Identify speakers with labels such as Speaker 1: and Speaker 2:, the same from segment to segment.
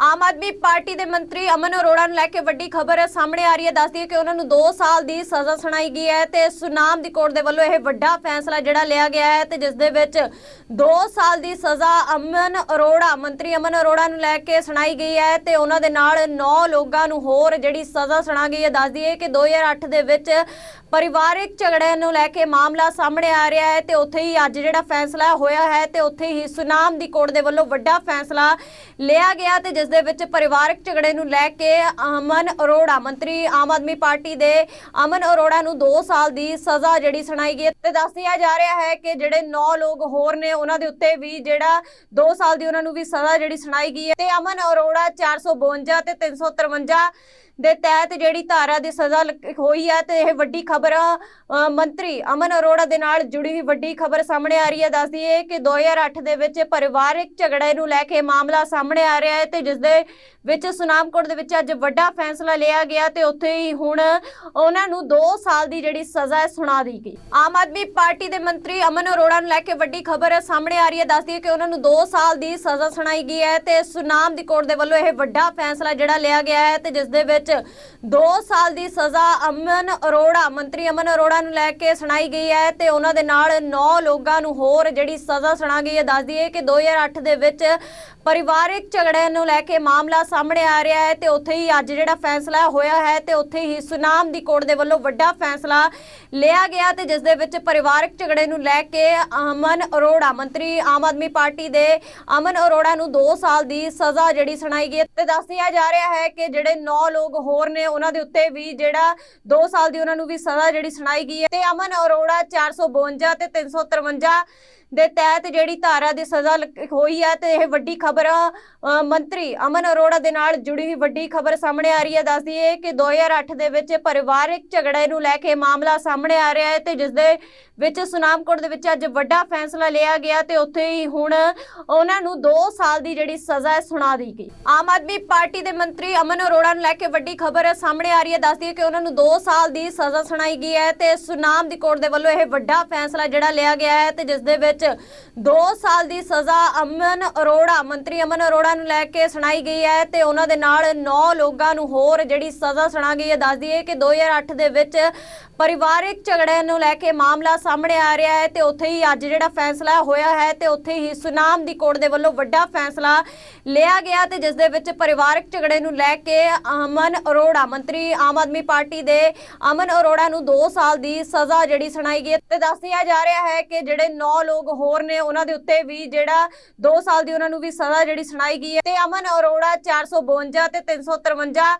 Speaker 1: Aam Aadmi party ਦੇ ਮੰਤਰੀ ਅਮਨ ਅਰੋੜਾ ਨੂੰ ਲੈ ਕੇ ਵੱਡੀ ਖਬਰ ਸਾਹਮਣੇ ਆ ਰਹੀ ਹੈ। ਦੱਸਦੀ ਹੈ ਕਿ ਉਹਨਾਂ ਨੂੰ 2 ਸਾਲ ਦੀ ਸਜ਼ਾ ਸੁਣਾਈ ਗਈ ਹੈ ਤੇ ਸੁਨਾਮ ਦੀ ਕੋਰਟ ਦੇ ਵੱਲੋਂ ਇਹ ਵੱਡਾ ਫੈਸਲਾ ਜਿਹੜਾ ਲਿਆ ਗਿਆ ਹੈ ਤੇ ਜਿਸ ਦੇ ਵਿੱਚ 2 ਸਾਲ ਦੀ ਸਜ਼ਾ ਅਮਨ ਅਰੋੜਾ, ਮੰਤਰੀ ਅਮਨ ਅਰੋੜਾ ਨੂੰ ਲੈ ਕੇ ਸੁਣਾਈ ਗਈ ਹੈ ਤੇ ਉਹਨਾਂ ਦੇ ਨਾਲ 9 ਲੋਕਾਂ ਨੂੰ ਹੋਰ ਜਿਹੜੀ ਸਜ਼ਾ ਸੁਣਾ ਗਈ ਹੈ। ਦੱਸਦੀ ਹੈ ਕਿ 2008 ਦੇ ਵਿੱਚ ਪਰਿਵਾਰਿਕ ਝਗੜਿਆਂ ਨੂੰ ਲੈ ਕੇ ਮਾਮਲਾ ਸਾਹਮਣੇ ਆ ਰਿਹਾ ਹੈ ਤੇ ਉੱਥੇ ਹੀ ਅੱਜ ਜਿਹੜਾ ਫੈਸਲਾ ਹੋਇਆ ਹੈ ਤੇ ਉੱਥੇ ਹੀ ਸੁਨਾਮ ਦੀ ਕੋਰਟ ਦੇ ਵੱਲੋਂ ਵੱਡਾ ਫੈਸਲਾ ਲਿਆ ਗਿਆ ਤੇ ਜਿਸ ਦੇ ਵਿੱਚ ਪਰਿਵਾਰਕ ਝਗੜੇ ਨੂੰ ਲੈ ਕੇ ਅਮਨ ਅਰੋੜਾ, ਮੰਤਰੀ ਆਮ ਆਦਮੀ ਪਾਰਟੀ ਦੇ ਅਮਨ ਅਰੋੜਾ ਨੂੰ 2 ਸਾਲ ਦੀ ਸਜ਼ਾ ਜਿਹੜੀ ਸੁਣਾਈ ਗਈ ਹੈ। ਤੇ ਦੱਸਿਆ ਜਾ ਰਿਹਾ ਹੈ ਕਿ ਜਿਹੜੇ 9 ਲੋਕ ਹੋਰ ਨੇ, ਉਹਨਾਂ ਦੇ ਉੱਤੇ ਵੀ ਜਿਹੜਾ 2 ਸਾਲ ਦੀ ਉਹਨਾਂ ਨੂੰ ਵੀ ਸਜ਼ਾ ਜਿਹੜੀ ਸੁਣਾਈ ਗਈ ਹੈ। ਤੇ ਅਮਨ ਅਰੋੜਾ 452 ਤੇ 353 ਦੇ ਤਹਿਤ ਜਿਹੜੀ ਧਾਰਾ ਦੀ ਸਜ਼ਾ ਹੋਈ ਹੈ ਤੇ ਇਹ ਵੱਡੀ ਖਬਰ ਮੰਤਰੀ ਅਮਨ ਅਰੋੜਾ ਦੇ ਨਾਲ ਜੁੜੀ ਹੋਈ ਵੱਡੀ ਖਬਰ ਸਾਹਮਣੇ ਆ ਰਹੀ ਹੈ। ਦੱਸਦੀ ਹੈ ਕਿ 2008 ਦੇ ਵਿੱਚ ਪਰਿਵਾਰਿਕ ਝਗੜੇ ਨੂੰ ਲੈ ਕੇ ਮਾਮਲਾ ਸਾਹਮਣੇ ਆ ਰਿਹਾ ਹੈ ਤੇ ਜਿਸ ਦੇ ਵਿੱਚ ਸੁਨਾਮ ਦੇ ਵਿੱਚ ਅੱਜ ਵੱਡਾ ਫੈਸਲਾ ਲਿਆ ਗਿਆ ਤੇ ਉੱਥੇ ਹੀ ਹੁਣ ਉਹਨਾਂ ਨੂੰ 2 ਸਾਲ ਦੀ ਜਿਹੜੀ ਸਜ਼ਾ ਸੁਣਾ ਦੀ ਗਈ। ਆਮ ਆਦਮੀ ਪਾਰਟੀ ਦੇ ਮੰਤਰੀ ਅਮਨ ਅਰੋੜਾ ਨੂੰ ਲੈ ਕੇ ਵੱਡੀ ਖਬਰ ਸਾਹਮਣੇ ਆ ਰਹੀ ਹੈ। ਦੱਸਦੀ ਹੈ ਕਿ ਉਹਨਾਂ ਨੂੰ 2 ਸਾਲ ਦੀ ਸਜ਼ਾ ਸੁਣਾਈ ਗਈ ਹੈ ਤੇ ਸੁਨਾਮ ਦੀ ਕੋਰਟ ਦੇ ਵੱਲੋਂ ਇਹ ਵੱਡਾ ਫੈਸਲਾ ਜਿਹੜਾ ਲਿਆ ਗਿਆ ਹੈ ਤੇ ਜਿਸ ਦੇ ਵਿੱਚ 2 ਸਾਲ ਦੀ ਸਜ਼ਾ ਅਮਨ ਅਰੋੜਾ, ਮੰਤਰੀ ਅਮਨ ਅਰੋੜਾ ਨੂੰ ਲੈ ਕੇ ਸੁਣਾਈ ਗਈ ਹੈ ਤੇ ਉਹਨਾਂ ਦੇ ਨਾਲ 9 ਲੋਕਾਂ ਨੂੰ ਹੋਰ ਜਿਹੜੀ ਸਜ਼ਾ ਸੁਣਾ ਗਈ ਹੈ। ਦੱਸਦੀ ਹੈ ਕਿ 2008 ਦੇ ਵਿੱਚ ਪਰਿਵਾਰਿਕ ਝਗੜਿਆਂ ਨੂੰ ਲੈ ਕੇ ਮਾਮਲਾ ਸਾਹਮਣੇ ਆ ਰਿਹਾ ਹੈ ਤੇ ਉੱਥੇ ਹੀ ਅੱਜ ਜਿਹੜਾ ਫੈਸਲਾ ਹੋਇਆ ਹੈ ਤੇ ਉੱਥੇ ਹੀ ਸੁਨਾਮ ਦੀ ਕੋਰਟ ਦੇ ਵੱਲੋਂ ਵੱਡਾ ਫੈਸਲਾ ਲਿਆ ਗਿਆ ਤੇ ਜਿਸ ਦੇ ਵਿੱਚ ਪਰਿਵਾਰਕ ਝਗੜੇ ਨੂੰ ਲੈ ਕੇ ਅਮਨ ਅਰੋੜਾ, ਮੰਤਰੀ ਆਮ ਆਦਮੀ ਪਾਰਟੀ ਦੇ ਅਮਨ ਅਰੋੜਾ ਨੂੰ 2 ਸਾਲ ਦੀ ਸਜ਼ਾ ਜਿਹੜੀ ਸੁਣਾਈ ਗਈ ਹੈ। ਤੇ ਦੱਸਿਆ ਜਾ ਰਿਹਾ ਹੈ ਕਿ ਜਿਹੜੇ 9 ਲੋਕ ਹੋਰ ਨੇ ਉਹਨਾਂ ਦੇ ਉੱਤੇ ਵੀ ਜਿਹੜਾ 2 ਸਾਲ ਦੀ ਉਹਨਾਂ ਨੂੰ ਵੀ ਸਜ਼ਾ ਜਿਹੜੀ ਸੁਣਾਈ ਗਈ ਹੈ। ਤੇ ਅਮਨ ਅਰੋੜਾ 452 ਤੇ 353 ਦੇ ਤਹਿਤ ਜਿਹੜੀ ਧਾਰਾ ਦੀ ਸਜ਼ਾ ਹੋਈ ਹੈ ਤੇ ਇਹ ਵੱਡੀ ਖਬਰ ਮੰਤਰੀ ਅਮਨ ਅਰੋੜਾ ਦੇ ਨਾਲ ਜੁੜੀ ਹੋਈ ਵੱਡੀ ਖਬਰ ਸਾਹਮਣੇ ਆ ਰਹੀ ਹੈ। ਦੱਸਦੀ ਹੈ ਕਿ 2008 ਦੇ ਵਿੱਚ ਪਰਿਵਾਰਿਕ ਝਗੜੇ ਨੂੰ ਲੈ ਕੇ ਮਾਮਲਾ ਸਾਹਮਣੇ ਆ ਰਿਹਾ ਹੈ ਤੇ ਜਿਸ ਦੇ ਵਿੱਚ ਸੁਨਾਮਕੋਟ ਦੇ ਵਿੱਚ ਅੱਜ ਵੱਡਾ ਫੈਸਲਾ ਲਿਆ ਗਿਆ ਤੇ ਉੱਥੇ ਹੀ ਹੁਣ ਉਹਨਾਂ ਨੂੰ 2 ਸਾਲ ਦੀ ਜਿਹੜੀ ਸਜ਼ਾ ਹੈ ਸੁਣਾ ਦਿੱਤੀ ਗਈ। ਆਮ ਆਦਮੀ ਪਾਰਟੀ ਦੇ ਮੰਤਰੀ ਅਮਨ ਅਰੋੜਾ ਨੂੰ ਲੈ ਕੇ ਵੱਡੀ ਖਬਰ ਸਾਹਮਣੇ ਆ ਰਹੀ ਹੈ। ਦੱਸਦੀ ਹੈ ਕਿ ਉਹਨਾਂ ਨੂੰ 2 ਸਾਲ ਦੀ ਸਜ਼ਾ ਸੁਣਾਈ ਗਈ ਹੈ ਤੇ ਸੁਨਾਮ ਦੀ ਕੋਰਟ ਦੇ ਵੱਲੋਂ ਇਹ ਵੱਡਾ ਫੈਸਲਾ ਜਿਹੜਾ ਲਿਆ ਗਿਆ ਹੈ ਤੇ ਜਿਸ ਦੇ ਵਿੱਚ 2 ਸਾਲ ਦੀ ਸਜ਼ਾ ਅਮਨ ਅਰੋੜਾ, ਮੰਤਰੀ ਅਮਨ ਅਰੋੜਾ ਨੂੰ ਲੈ ਕੇ ਸੁਣਾਈ ਗਈ ਹੈ ਤੇ ਉਹਨਾਂ ਦੇ ਨਾਲ 9 ਲੋਕਾਂ ਨੂੰ ਹੋਰ ਜਿਹੜੀ ਸਜ਼ਾ ਸੁਣਾ ਗਈ ਹੈ। ਦੱਸਦੀ ਹੈ ਕਿ 2008 ਦੇ ਵਿੱਚ ਪਰਿਵਾਰਿਕ ਝਗੜਿਆਂ ਨੂੰ ਲੈ ਕੇ ਮਾਮਲਾ ਸਾਹਮਣੇ ਆ ਰਿਹਾ ਹੈ ਤੇ ਉੱਥੇ ਹੀ ਅੱਜ ਜਿਹੜਾ ਫੈਸਲਾ ਹੋਇਆ ਹੈ ਤੇ ਉੱਥੇ ਹੀ ਸੁਨਾਮ ਦੀ ਕੋਰਟ ਦੇ ਵੱਲੋਂ ਵੱਡਾ ਫੈਸਲਾ ਲਿਆ ਗਿਆ ਤੇ ਜਿਸ ਦੇ ਵਿੱਚ ਪਰਿਵਾਰਕ ਝਗੜੇ ਨੂੰ ਲੈ ਕੇ ਅਮਨ ਅਰੋੜਾ, ਮੰਤਰੀ ਆਮ ਆਦਮੀ ਪਾਰਟੀ ਦੇ ਅਮਨ ਅਰੋੜਾ ਨੂੰ 2 ਸਾਲ ਦੀ ਸਜ਼ਾ ਜਿਹੜੀ ਸੁਣਾਈ ਗਈ ਹੈ। ਤੇ ਦੱਸਿਆ ਜਾ ਰਿਹਾ ਹੈ ਕਿ ਜਿਹੜੇ 9 ਲੋਕ ਹੋਰ ਨੇ, ਉਹਨਾਂ ਦੇ ਉੱਤੇ ਵੀ ਜਿਹੜਾ 2 ਸਾਲ ਦੀ ਉਹਨਾਂ ਨੂੰ ਵੀ ਸਜ਼ਾ ਜਿਹੜੀ ਸੁਣਾਈ ਗਈ ਹੈ। ਤੇ ਅਮਨ ਅਰੋੜਾ 452 ਤੇ 353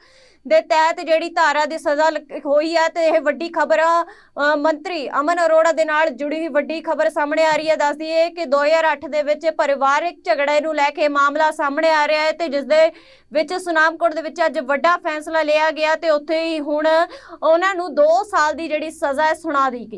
Speaker 1: ਦੇ ਤਹਿਤ ਜਿਹੜੀ ਧਾਰਾ ਦੀ ਸਜ਼ਾ ਹੋਈ ਹੈ ਤੇ ਇਹ ਵੱਡੀ ਖਬਰ ਮੰਤਰੀ ਅਮਨ ਅਰੋੜਾ ਦੇ ਨਾਲ ਜੁੜੀ ਹੋਈ ਵੱਡੀ ਖਬਰ ਸਾਹਮਣੇ ਆ ਰਹੀ ਹੈ। ਦੱਸਦੀ ਹੈ ਕਿ 2008 ਦੇ ਵਿੱਚ ਪਰਿਵਾਰਕ ਝਗੜੇ ਨੂੰ ਲੈ ਕੇ ਮਾਮਲਾ ਸਾਹਮਣੇ ਆ ਰਿਹਾ ਹੈ ਤੇ ਜਿਸ ਦੇ ਵਿੱਚ ਸੁਨਾਮਕੋਟ ਦੇ ਵਿੱਚ ਅੱਜ ਵੱਡਾ ਫੈਸਲਾ ਲਿਆ ਗਿਆ ਤੇ ਉੱਥੇ ਹੀ ਹੁਣ ਉਹਨਾਂ ਨੂੰ 2 ਸਾਲ ਦੀ ਜਿਹੜੀ ਸਜ਼ਾ ਸੁਣਾ ਦਿੱਤੀ ਗਈ।